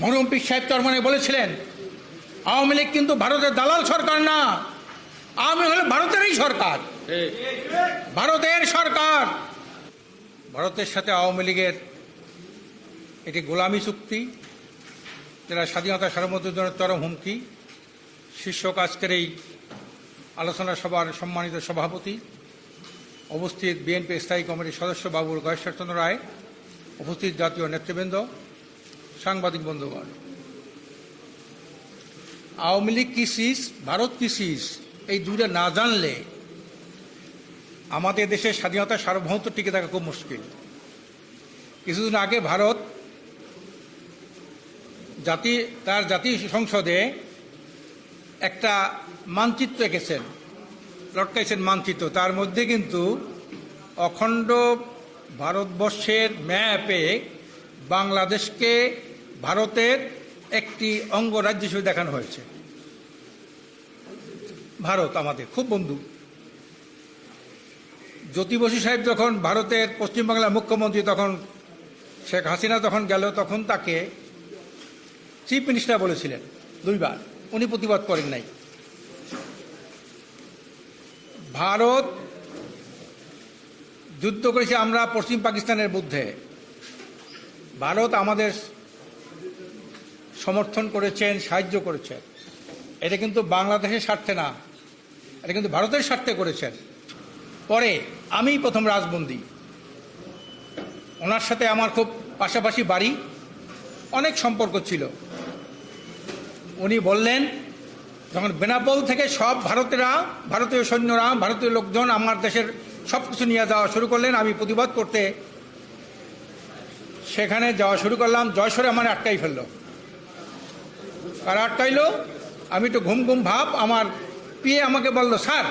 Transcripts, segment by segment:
মরহুম পীর সাহেব চরমানে বলেছিলেন, আওয়ামী লীগ কিন্তু ভারতের দালাল সরকার না, আওয়ামী হলো ভারতেরই সরকার। ভারতের সরকার। ভারতের সাথে আওয়ামী লীগের এটি গোলামী চুক্তি যারা স্বাধীনতা সার্বভৌমত্বের জন্য চরম হুমকি, শীর্ষক আজকের এই আলোচনা সভার সম্মানিত সভাপতি উপস্থিত বিএনপি স্থায়ী কমিটির সদস্য বাবুর গয়েশ্বরচন্দ্র রায়, উপস্থিত জাতীয় নেতৃবৃন্দ সাংবাদিক বন্ধুগণ, আওয়ামী লীগ কি সিস ভারত কি সিস এই দুইটা না জানলে আমাদের দেশের স্বাধীনতা সার্বভৌমত্ব টিকে থাকা খুব মুশকিল। কিছুদিন আগে ভারত জাতি, তার জাতীয় সংসদে একটা মানচিত্র এঁকেছেন, লটকাইছেন মানচিত্র। তার মধ্যে কিন্তু অখণ্ড ভারতবর্ষের ম্যাপে বাংলাদেশকে ভারতের একটি অঙ্গরাজ্য হিসেবে দেখানো হয়েছে। ভারত আমাদের খুব বন্ধু। জ্যোতি বসু সাহেব যখন ভারতের পশ্চিমবাংলার মুখ্যমন্ত্রী তখন শেখ হাসিনা যখন গেল, তখন তাকে চিফ মিনিস্টার বলেছিলেন দুইবার। উনি প্রতিবাদ করেন নাই। ভারত যুদ্ধ করেছে আমরা পশ্চিম পাকিস্তানের বিরুদ্ধে ভারত আমাদের সমর্থন করেছেন, সাহায্য করেছেন। এটা কিন্তু বাংলাদেশের স্বার্থে না, এটা কিন্তু ভারতের স্বার্থে করেছেন। পরে আমি প্রথম রাজবন্দি। ওনার সাথে আমার খুব পাশাপাশি বাড়ি, অনেক সম্পর্ক ছিল। উনি বললেন, যখন বেনাপোল থেকে সব ভারতেরা, ভারতীয় সৈন্যরা, ভারতীয় লোকজন আমার দেশের সব কিছু নিয়ে যাওয়া শুরু করলেন, আমি প্রতিবাদ করতে সেখানে যাওয়া শুরু করলাম, জয়সরে আমার আটকাই ফেলল। কারা আটকাইলো? আমি তো ঘুম ঘুম ভাব, আমার পিয়ে আমাকে বলল, স্যার,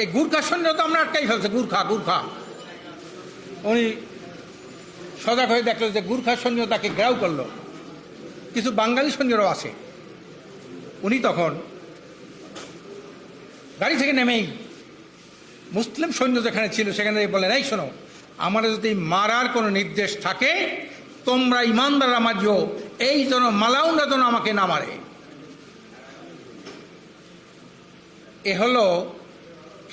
এই গুর্খা সৈন্য তো আমরা আটকাই ফেলছে গুর্খা গুর্খা উনি সজাগ হয়ে দেখল যে গুর্খা সৈন্য তাকে গ্রাউ করল। কিছু বাঙালি সৈন্যরাও আছে। উনি তখন গাড়ি থেকে নেমেই মুসলিম সৈন্য যেখানে ছিল, সেখানে বলেন এই শোনো আমার যদি মারার কোনো নির্দেশ থাকে, তোমরা ইমানদার আমার যে এই যেন মালাউন্ডা যেন আমাকে না মারে। এ হলো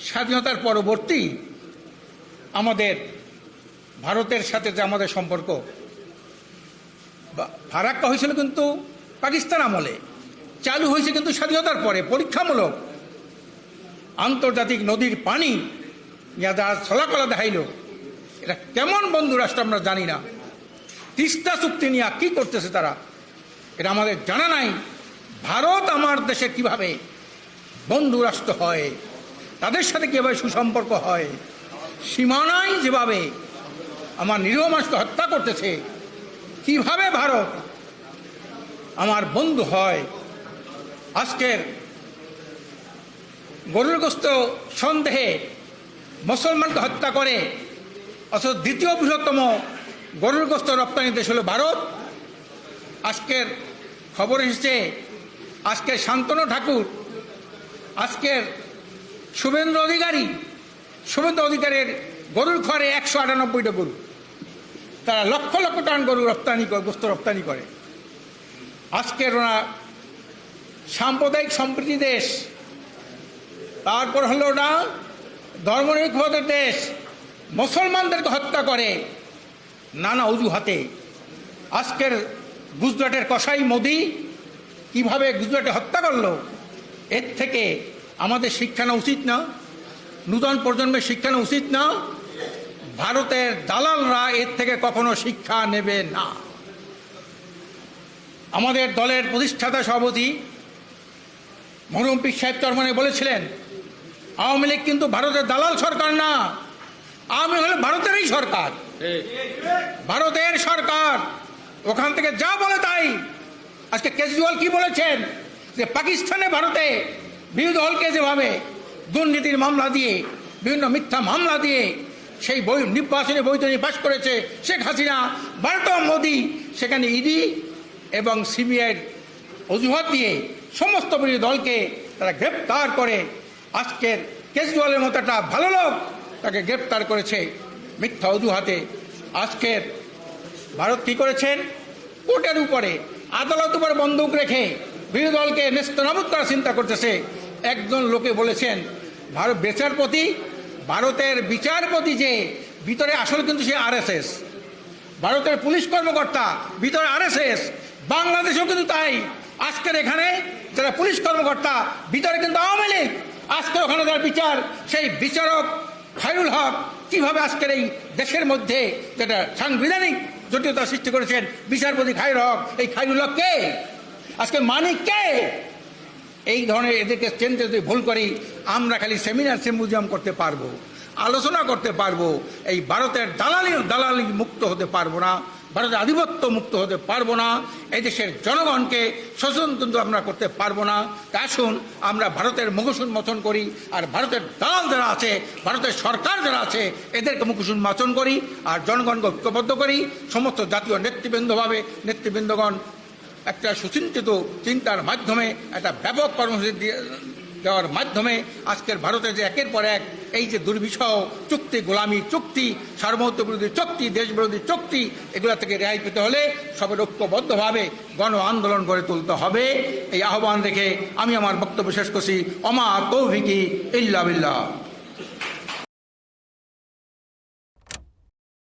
স্বাধীনতার পরবর্তী আমাদের ভারতের সাথে যে আমাদের সম্পর্ক। ফারাক্কা হয়েছিল কিন্তু পাকিস্তান আমলে, চালু হয়েছে কিন্তু স্বাধীনতার পরে, পরীক্ষামূলক। আন্তর্জাতিক নদীর পানি, যা যা ছলাকলা দেখাইল, এটা কেমন বন্ধু রাষ্ট্র আমরা জানি না। তিস্তা চুক্তি নিয়ে কি করতেছে তারা? এটা আমাদের জানা নাই। ভারত আমার দেশে কীভাবে বন্ধু রাষ্ট্র হয়, তাদের সাথে কীভাবে সুসম্পর্ক হয়, সীমানায় যেভাবে আমার নিরীহ মানুষকে হত্যা করতেছে, কীভাবে ভারত আমার বন্ধু হয়। আজকের গরুরগ্রস্ত সন্দেহে মুসলমানকে হত্যা করে, অথচ দ্বিতীয় বৃহত্তম গরুরগ্রস্ত রপ্তানি দেশ হলো ভারত। আজকের খবর এসেছে, আজকে শান্তনু ঠাকুর, আজকের শুভেন্দ্র অধিকারী শুভেন্দ্র অধিকারের গরুর ঘরে একশো আটানব্বইটা গরু। তারা লক্ষ লক্ষ টান গরু রপ্তানি করে, গোস্ত রপ্তানি করে। আজকের ওরা সাম্প্রদায়িক সম্প্রীতি দেশ। তারপর হলো ওটা ধর্মনিরপেক্ষতার দেশ। মুসলমানদেরকে হত্যা করে। নানা অজুহাতে। আজকের গুজরাটের কসাই মোদি কীভাবে গুজরাটে হত্যা করল, এর থেকে আমাদের শিক্ষা নেওয়া উচিত না, নূতন প্রজন্মের শিক্ষা নেওয়া উচিত না, ভারতের দালালরা এর থেকে কখনো শিক্ষা নেবে না। আমাদের দলের প্রতিষ্ঠাতা সভাপতি মরহুম পীর সাহেব চরমানে বলেছিলেন, আওয়ামী লীগ কিন্তু ভারতের দালাল সরকার না, আওয়ামী হলো ভারতেরই সরকার। ভারতের সরকার ওখান থেকে যা বলে তাই। আজকে কেজরিওয়াল কি বলেছেন? যে পাকিস্তানে ভারতে বিরোধী দলকে যেভাবে দুর্নীতির মামলা দিয়ে, বিভিন্ন মিথ্যা মামলা দিয়ে সেই বই নির্বাচনী বৈতরণী পাশ করেছে শেখ হাসিনা ভারত মোদী, সেখানে ইডি এবং সিবিআইয়ের অজুহাত দিয়ে সমস্ত বিরোধী দলকে তারা গ্রেপ্তার করে। আজকের কেজরিওয়ালের মতো একটা ভালো লোক তাকে গ্রেপ্তার করেছে। মিথ্যা অজুহাতে আজকের ভারত কি করেছেন? কোর্টের উপরে আদালত উপর বন্দুক রেখে বিরোধী দলকে নেস্তনাবুদ করার চিন্তা করতেছে একজন লোকে বলেছেন, ভারত বিচারপতি ভারতের বিচারপতি যে ভিতরে আসলে কিন্তু সে আরএসএস। ভারতের পুলিশ কর্মকর্তা ভিতরে আরএসএস, বাংলাদেশেও কিন্তু তাই। আজকের এখানে যারা পুলিশ কর্মকর্তা, ভিতরে কিন্তু আওয়ামী লীগ। আজকের ওখানে যারা বিচার, সেই বিচারক খায়রুল হক কীভাবে আজকের এই দেশের মধ্যে যেটা সাংবিধানিক জটিলতা সৃষ্টি করেছেন বিচারপতি খাইর হক, এই খায়রুল হক কে? আজকে মানিক কে? এই ধরনের এদেরকে চেঞ্জ যদি ভুল করি, আমরা খালি সেমিনার সিম্পোজিয়াম করতে পারব, আলোচনা করতে পারব, এই ভারতের দালালি দালালি মুক্ত হতে পারব না। ভারতের আধিপত্য মুক্ত হতে পারব না, এই দেশের জনগণকে কিন্তু আমরা করতে পারব না। তা আসুন, আমরা ভারতের মুখোশ উন্মোচন করি, আর ভারতের দালাল যারা আছে, ভারতের সরকার যারা আছে, এদেরকে মুখোশ উন্মোচন করি, আর জনগণকে ঐক্যবদ্ধ করি। সমস্ত জাতীয় নেতৃবৃন্দভাবে, নেতৃবৃন্দগণ একটা সুচিন্তিত চিন্তার মাধ্যমে, একটা ব্যাপক কর্মসূচি দেওয়ার মাধ্যমে আজকের ভারতে যে একের পর এক এই যে দুর্বিষহ চুক্তি, গোলামী চুক্তি, সার্বভৌমত্ব বিরোধী চুক্তি, দেশ বিরোধী চুক্তি, এগুলো থেকে রেহাই পেতে হলে সবের ঐক্যবদ্ধভাবে গণ আন্দোলন গড়ে তুলতে হবে। এই আহ্বান রেখে আমি আমার বক্তব্য শেষ করছি। অমা তৌফিকি ইল্লা বিল্লাহ।